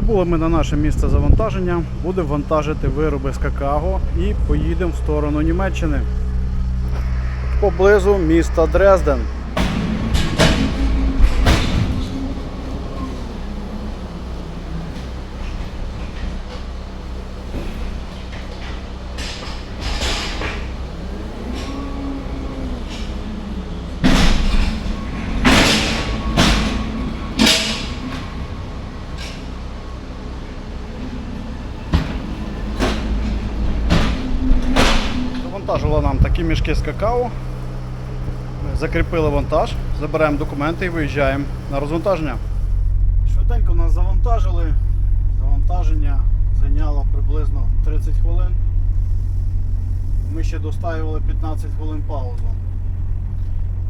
Прибули ми на наше місце завантаження, будемо вантажити вироби з какао і поїдемо в сторону Німеччини. Поблизу міста Дрезден. Завантажили нам з какао. Закріпили вантаж, забираємо документи і виїжджаємо на розвантаження. Швиденько нас завантажили. Завантаження зайняло приблизно 30 хвилин. Ми ще доставили 15 хвилин паузу.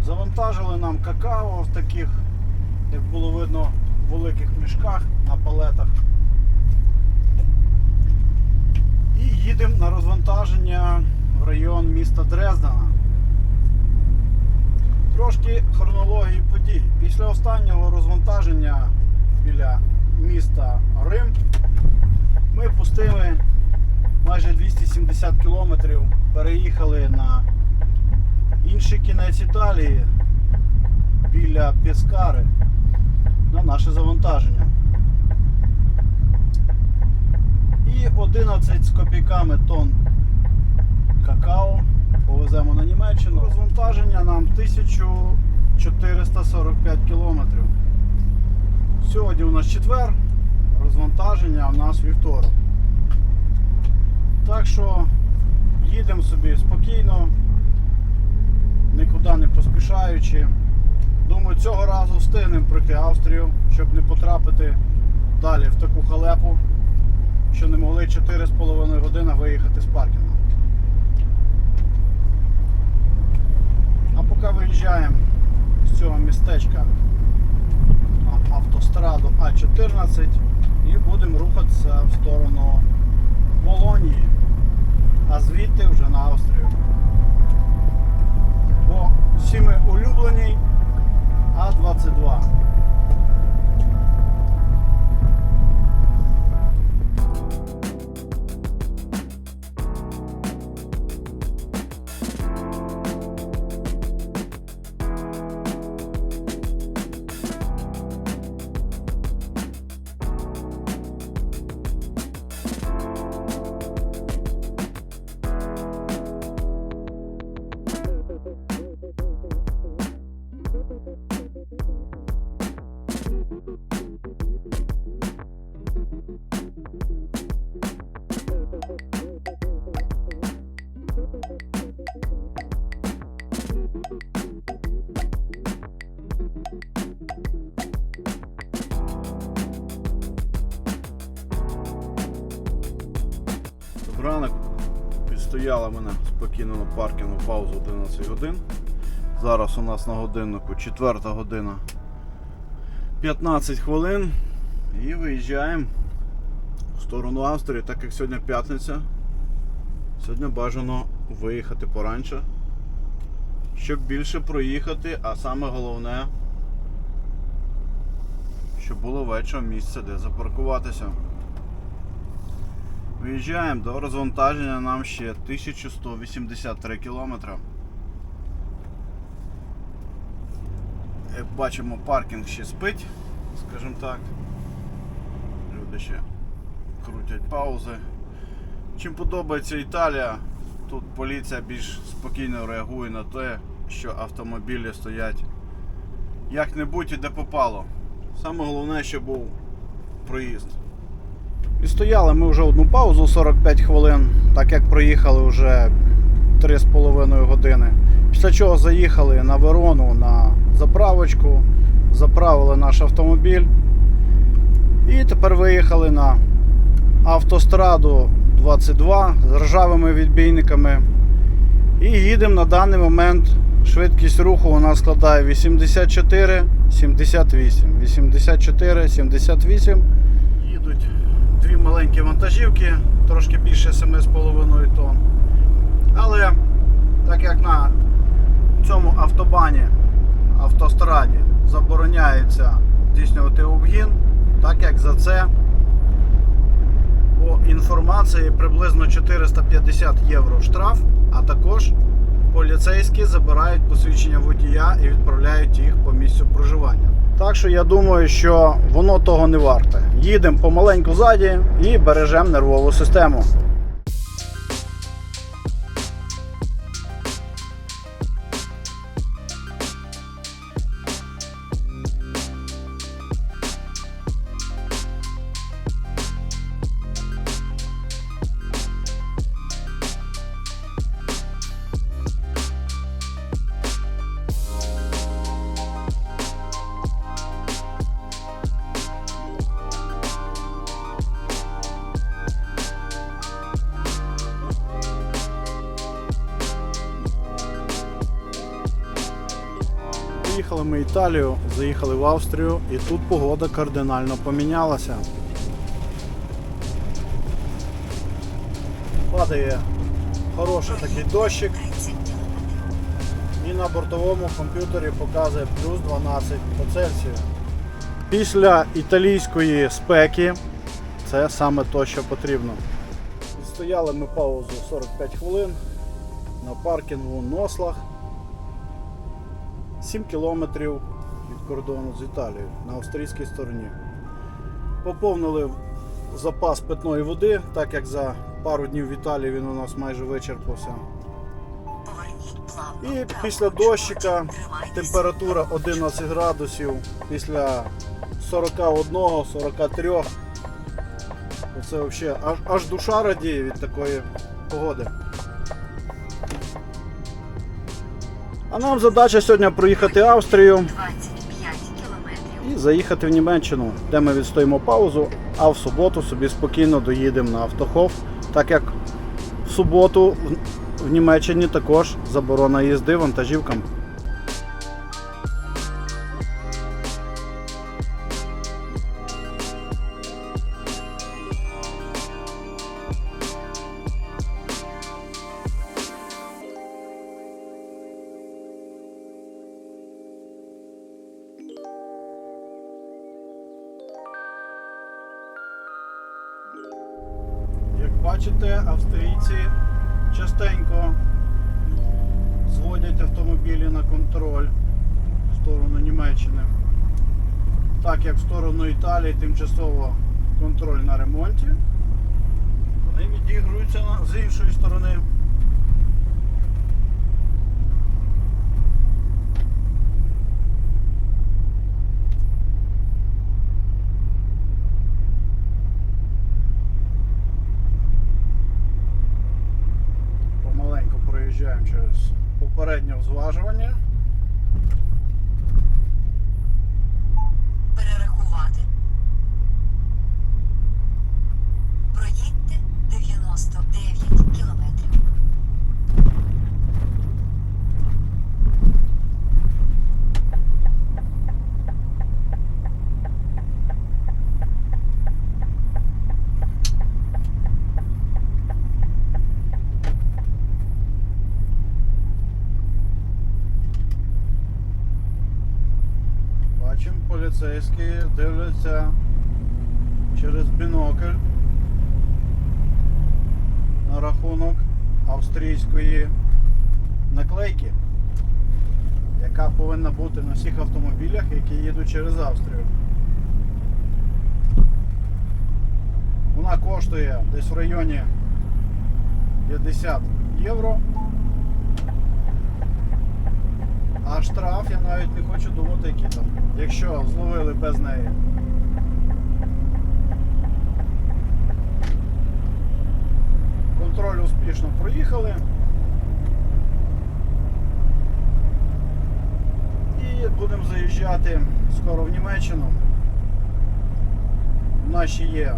Завантажили нам какао в таких, як було видно, великих мішках на палетах. І їдемо на розвантаження в район міста Дрездена. Трошки хронології подій. Після останнього розвантаження біля міста Рим ми пустили майже 270 кілометрів, переїхали на інший кінець Італії біля Пескари на наше завантаження. І 11 з копійками тонн какао повеземо на Німеччину. Розвантаження нам 1445 кілометрів. Сьогодні у нас четвер, розвантаження у нас вівторок. Так що їдемо собі спокійно, нікуди не поспішаючи. Думаю, цього разу встигнемо пройти Австрію, щоб не потрапити далі в таку халепу, що не могли 4,5 години виїхати з паркінгу. А поки виїжджаємо з цього містечка на автостраду А14 і будемо рухатися в сторону Болонії, а звідти вже на Австрію. По всі ми улюбленій Ранок підстояла мене спокійно на паркінгу паузу 11 годин. Зараз у нас на годиннику 4 година 15 хвилин і виїжджаємо в сторону Австрії, так як сьогодні п'ятниця. Сьогодні бажано виїхати поранше, щоб більше проїхати, а саме головне, щоб було вечором місце, де запаркуватися. Виїжджаємо до розвантаження нам ще 1183 кілометри. Як бачимо, паркінг ще спить, скажімо так. Люди ще крутять паузи. Чим подобається Італія, тут поліція більш спокійно реагує на те, що автомобілі стоять як-небудь і де попало. Саме головне, щоб був проїзд. І стояли ми вже одну паузу 45 хвилин, так як проїхали вже 3,5 години. Після чого заїхали на Верону на заправочку, заправили наш автомобіль. І тепер виїхали на автостраду 22 з ржавими відбійниками. І їдемо на даний момент. Швидкість руху у нас складає 84, 78. 84, 78. Їдуть дві маленькі вантажівки, трошки більше 7,5 тонн. Але так як на цьому автобані, автостраді забороняється здійснювати обгін, так як за це по інформації приблизно 450 євро штраф, а також поліцейські забирають посвідчення водія і відправляють їх по місцю проживання. Так що я думаю, що воно того не варте. Їдемо помаленьку ззаді і бережемо нервову систему. Приїхали ми Італію, заїхали в Австрію, і тут погода кардинально помінялася. Падає хороший такий дощик, і на бортовому комп'ютері показує плюс 12 по Цельсію. Після італійської спеки це саме то, що потрібно. Стояли ми паузу 45 хвилин на паркінгу Нослах. 7 кілометрів від кордону з Італією на австрійській стороні. Поповнили запас питної води, так як за пару днів в Італії він у нас майже вичерпався. І після дощика температура 11 градусів після 41-43. Це взагалі аж, аж душа радіє від такої погоди. А нам задача сьогодні проїхати Австрію і заїхати в Німеччину, де ми відстоїмо паузу, а в суботу собі спокійно доїдемо на автохов, так як в суботу в- Німеччині також заборона їзди вантажівкам. Бачите, австрійці частенько зводять автомобілі на контроль в сторону Німеччини. Так як в сторону Італії тимчасово контроль на ремонті, вони відігруються з іншої сторони. Помаленьку проїжджаємо через попереднє зважування. Перерахувати. Проїдьте 99 кілометрів. Бачимо, поліцейські дивляться через бінокль на рахунок австрійської наклейки, яка повинна бути на всіх автомобілях, які їдуть через Австрію. Вона коштує десь в районі 50 євро. А штраф я навіть не хочу думати, який там. Якщо зловили без неї. Контроль успішно проїхали. І будемо заїжджати скоро в Німеччину. У нас ще є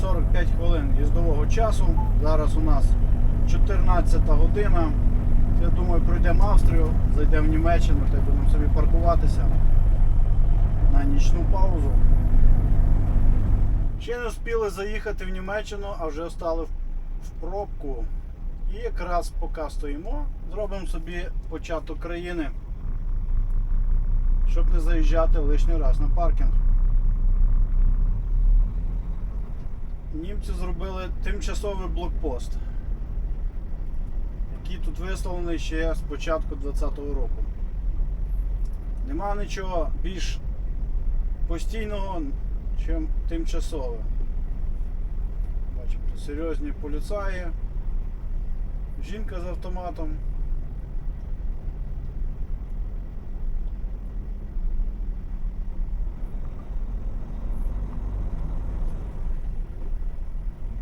45 хвилин їздового часу. Зараз у нас 14 година. Я думаю, пройдемо Австрію, зайдемо в Німеччину, та й будемо собі паркуватися на нічну паузу. Ще не встигли заїхати в Німеччину, а вже стали в- пробку. І якраз поки стоїмо, зробимо собі початок країни, щоб не заїжджати лишній раз на паркінг. німці зробили тимчасовий блокпост, який тут висловлений ще з початку 20-го року. Нема нічого більш постійного, ніж тимчасове. Бачимо, серйозні поліцаї, жінка з автоматом.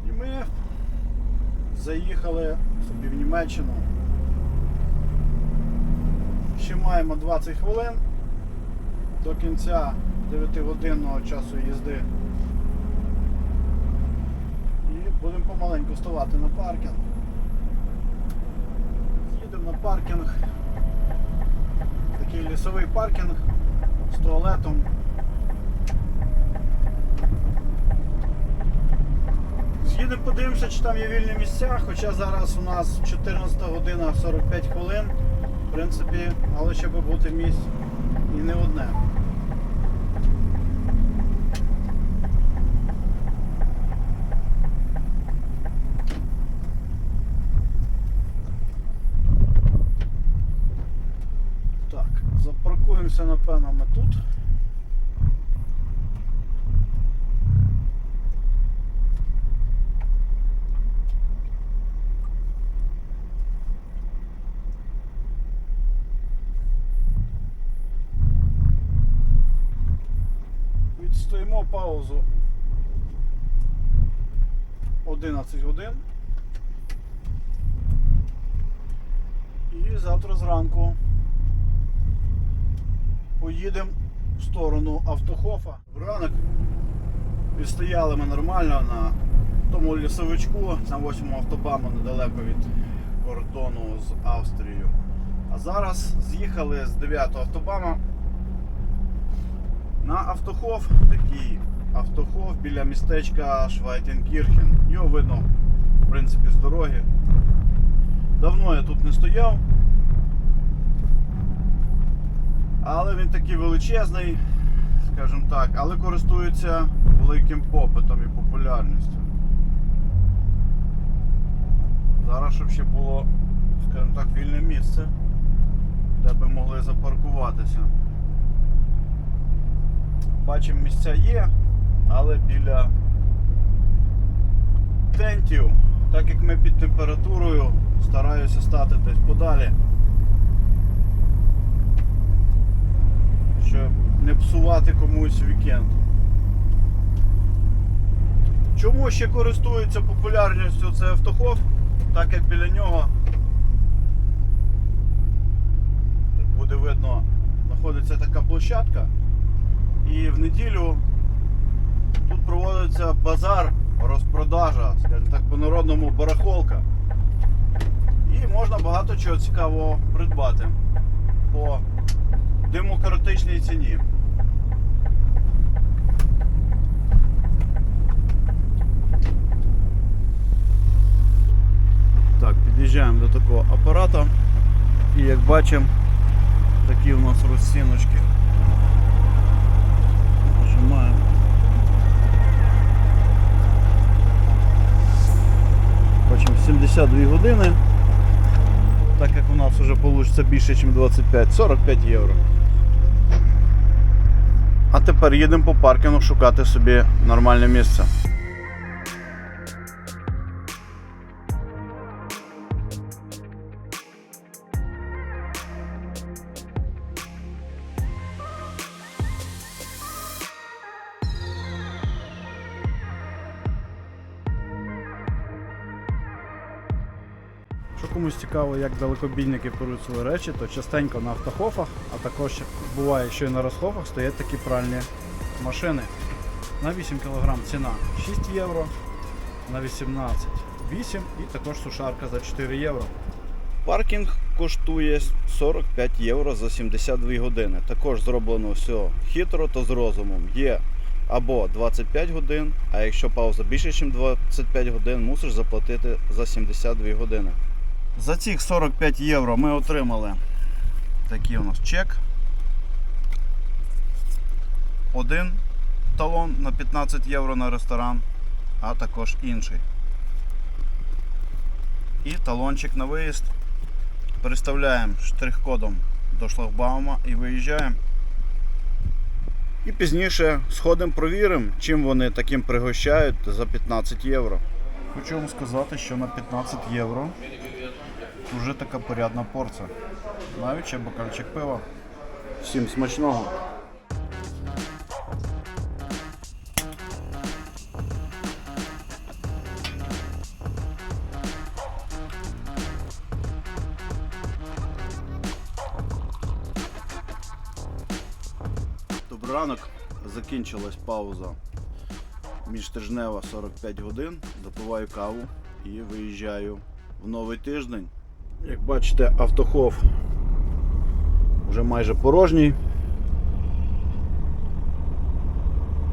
І ми заїхали собі в Німеччину. Ще маємо 20 хвилин до кінця 9-годинного часу їзди. І будемо помаленьку вставати на паркінг. Їдемо на паркінг. Такий лісовий паркінг з туалетом. З'їдемо подивимося, чи там є вільні місця, хоча зараз у нас 14 година 45 хвилин. В принципі, але ще би бути місць і не одне. Запаркуємося, напевно, ми тут. Відстоїмо паузу 11 годин. І завтра зранку поїдемо в сторону Автохофа. Ранок відстояли ми нормально на тому лісовичку на 8 автобану недалеко від кордону з Австрією. А зараз з'їхали з 9 автобама на Автохоф, такий автохоф біля містечка Швайтенкірхен. Його видно, в принципі, з дороги. Давно я тут не стояв. Але він такий величезний, скажімо так, але користується великим попитом і популярністю. Зараз, щоб ще було, скажімо так, вільне місце, де би могли запаркуватися. Бачимо, місця є, але біля тентів, так як ми під температурою, стараюся стати десь подалі. Щоб не псувати комусь вікенд. Чому ще користується популярністю цей автохоф, так як біля нього буде видно, знаходиться така площадка. І в неділю тут проводиться базар, розпродажа, скажімо так, по-народному барахолка. І можна багато чого цікавого придбати по демократичній ціні. Так, під'їжджаємо до такого апарата. І як бачимо, такі у нас розціночки. 52 години. Так як у нас вже вийде більше, ніж 25, 45 євро. А тепер їдемо по паркінгу шукати собі нормальне місце. Як далекобійники беруть свої речі, то частенько на автохофах, а також буває, що і на розхофах стоять такі пральні машини. На 8 кг ціна 6 євро, на 18 8 і також сушарка за 4 євро. Паркінг коштує 45 євро за 72 години. Також зроблено все хитро та з розумом. Є або 25 годин, а якщо пауза більше, ніж 25 годин, мусиш заплатити за 72 години. За цих 45 євро ми отримали такий у нас чек. Один талон на 15 євро на ресторан. а також інший. І талончик на виїзд. Переставляємо штрих-кодом до шлагбаума і виїжджаємо. І пізніше сходимо провіримо, чим вони таким пригощають за 15 євро. Хочу вам сказати, що на 15 євро вже така порядна порція. Навіть ще бокальчик пива. Всім смачного. Добрий ранок. Закінчилась пауза міжтижнева 45 годин. Допиваю каву і виїжджаю в новий тиждень. Як бачите, автохов вже майже порожній.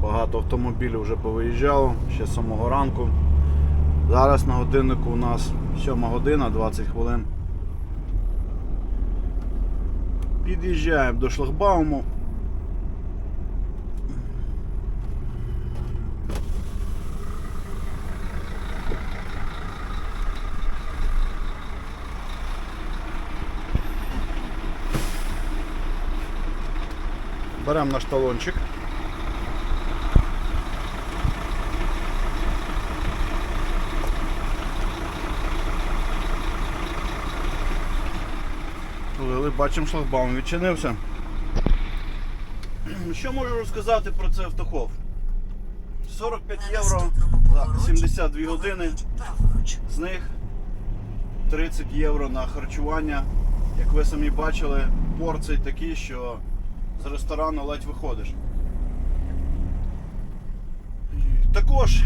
Багато автомобілів вже повиїжджало ще з самого ранку. Зараз на годиннику у нас 7 година 20 хвилин. Під'їжджаємо до шлагбауму. Беремо наш талончик. Плили, бачимо, шлагбаум відчинився. Що можу розказати про цей автохов? 45 євро за 72 години. З них 30 євро на харчування. Як ви самі бачили, порції такі, що з ресторану ледь виходиш. Також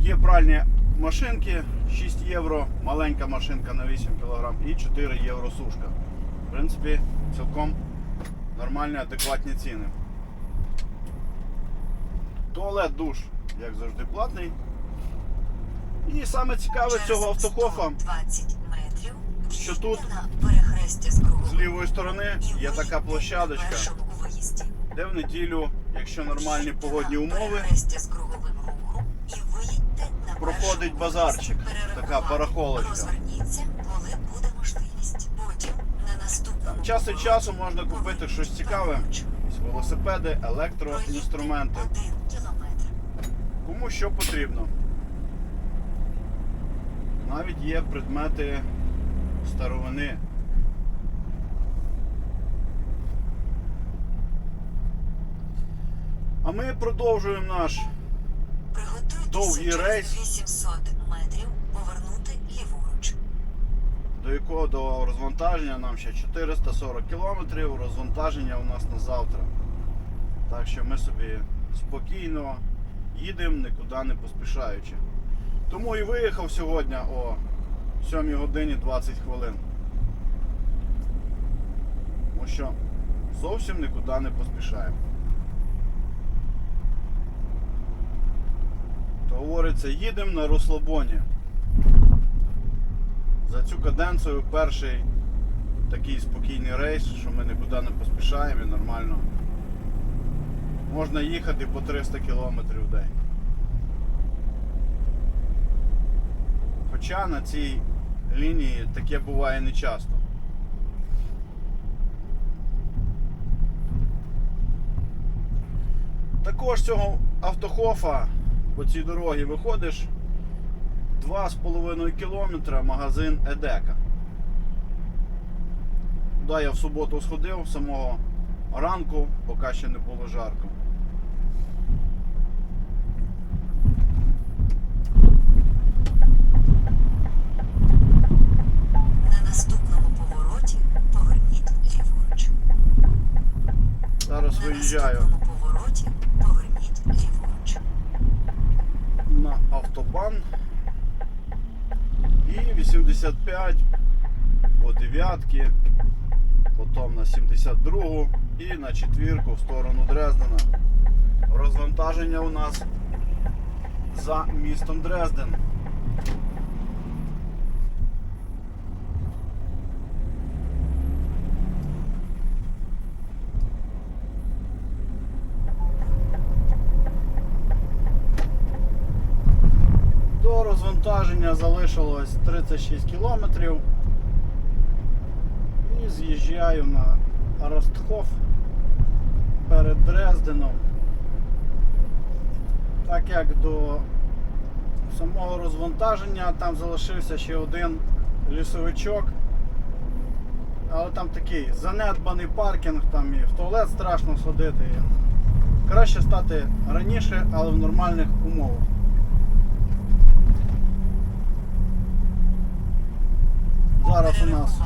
є пральні машинки 6 євро, маленька машинка на 8 кг і 4 євро сушка. В принципі, цілком нормальні, адекватні ціни. Туалет, душ, як завжди, платний. І саме цікаве цього автохофа, 120 метрів що тут з лівої сторони є така площадочка, виїзді. де в неділю, якщо нормальні погодні умови, з круговим рухом і виїдьте на проходить базарчик, така барахолочка. Розверніться, коли буде можливість. Потім на наступному час від часу можна купити щось цікаве. велосипеди, електроінструменти. Кому що потрібно. Навіть є предмети старовини. А ми продовжуємо наш Довгий рейс. 800 метрів повернути ліворуч. до якого до розвантаження нам ще 440 кілометрів. Розвантаження у нас на завтра. Так що ми собі спокійно їдемо, нікуди не поспішаючи. Тому і виїхав сьогодні о 7 годині 20 хвилин. Тому що зовсім нікуди не поспішаємо. Говориться, їдемо на розслабоні. За цю каденцію перший такий спокійний рейс, що ми нікуди не поспішаємо і нормально. Можна їхати по 300 км в день. Хоча на цій лінії таке буває не часто. Також цього автохофа по цій дорогі виходиш 2,5 кілометра магазин Едека. Туди я в суботу сходив з самого ранку, поки ще не було жарко. На наступному повороті поверніть ліворуч. Зараз На виїжджаю наступному повороті поверніть ліворуч. на автобан. І 85 по дев'ятки, потім на 72 і на четвірку в сторону Дрездена. Розвантаження у нас за містом Дрезден. Розвантаження залишилось 36 кілометрів. І з'їжджаю на Ростхоф перед Дрезденом. Так як до самого розвантаження там залишився ще один лісовичок. Але там такий занедбаний паркінг, там і в туалет страшно сходити. Краще стати раніше, але в нормальних умовах. Зараз у нас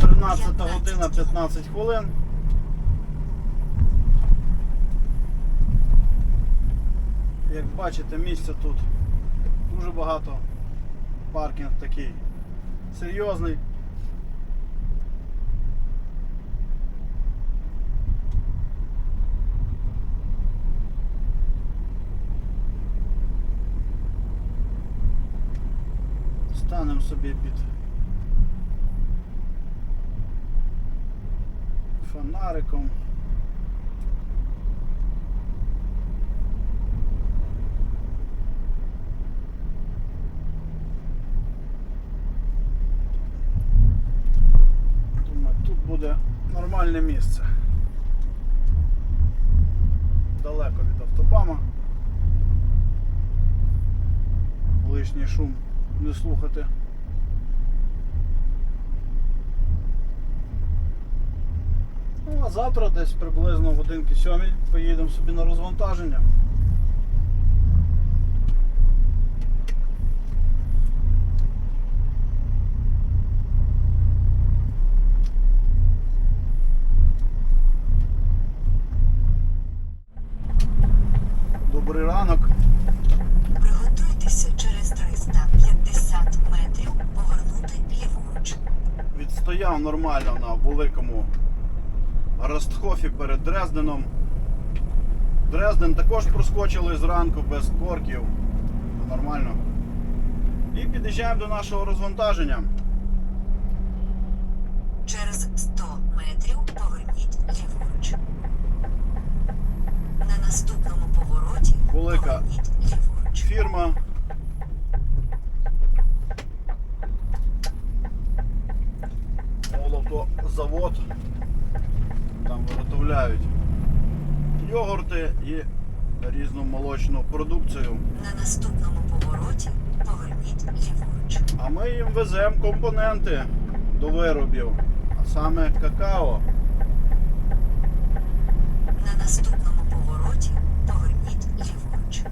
13 15 година 15 хвилин. Як бачите, місця тут дуже багато. Паркінг такий серйозний. Станемо собі під фонариком. Думаю, тут буде нормальне місце. Далеко від автобама. Лишній шум не слухати. Ну, а завтра десь приблизно в годинки сьомій поїдемо собі на розвантаження. Добрий ранок. Приготуйтеся через 350 метрів повернути ліворуч. Відстояв нормально на великому Ростхофі перед Дрезденом. Дрезден також проскочили зранку без корків. Нормально. І під'їжджаємо до нашого розвантаження. Через 100 метрів поверніть ліворуч. На наступному повороті Велика поверніть ліворуч. Фірма. Молотозавод. Виготовляють йогурти і різну молочну продукцію. На наступному повороті поверніть ліворуч. А ми їм веземо компоненти до виробів, а саме какао. На наступному повороті поверніть ліворуч.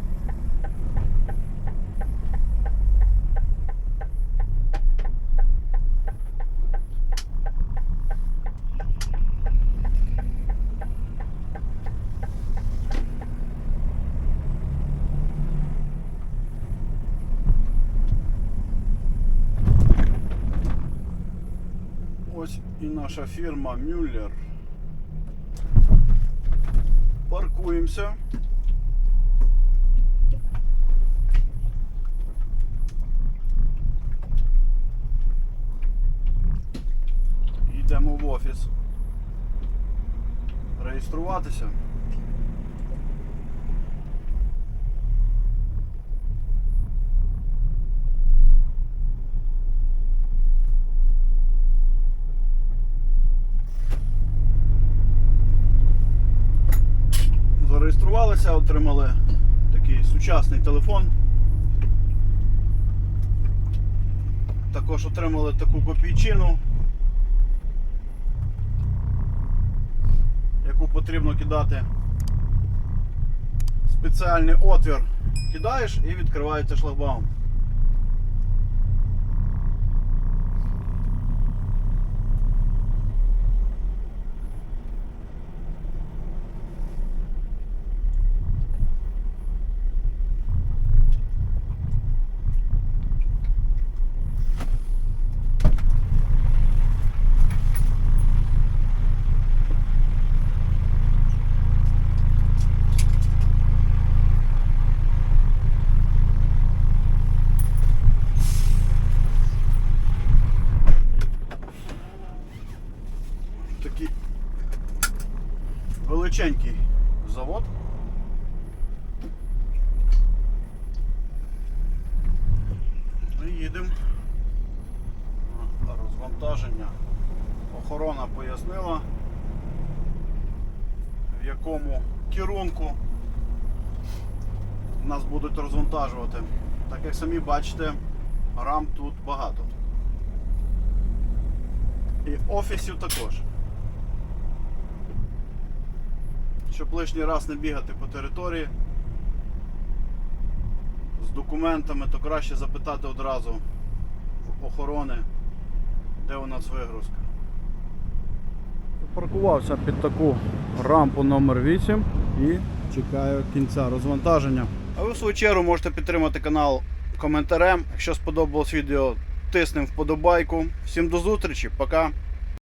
Ось і наша фірма Мюллер. Паркуємося. Йдемо в офіс. Реєструватися. Зареєструвалися, отримали такий сучасний телефон. Також отримали таку копійчину, яку потрібно кидати. Спеціальний отвір кидаєш і відкривається шлагбаум. Такий величенький завод. їдемо. Розвантаження. Охорона пояснила, в якому керунку нас будуть розвантажувати. Так як самі бачите, рам тут багато. І офісів також. Щоб лишній раз не бігати по території з документами, то краще запитати одразу в охорони, де у нас вигрузка. Паркувався під таку рампу номер 8 і чекаю кінця розвантаження. А ви в свою чергу можете підтримати канал коментарем. Якщо сподобалось відео, тиснемо вподобайку. Всім до зустрічі, пока!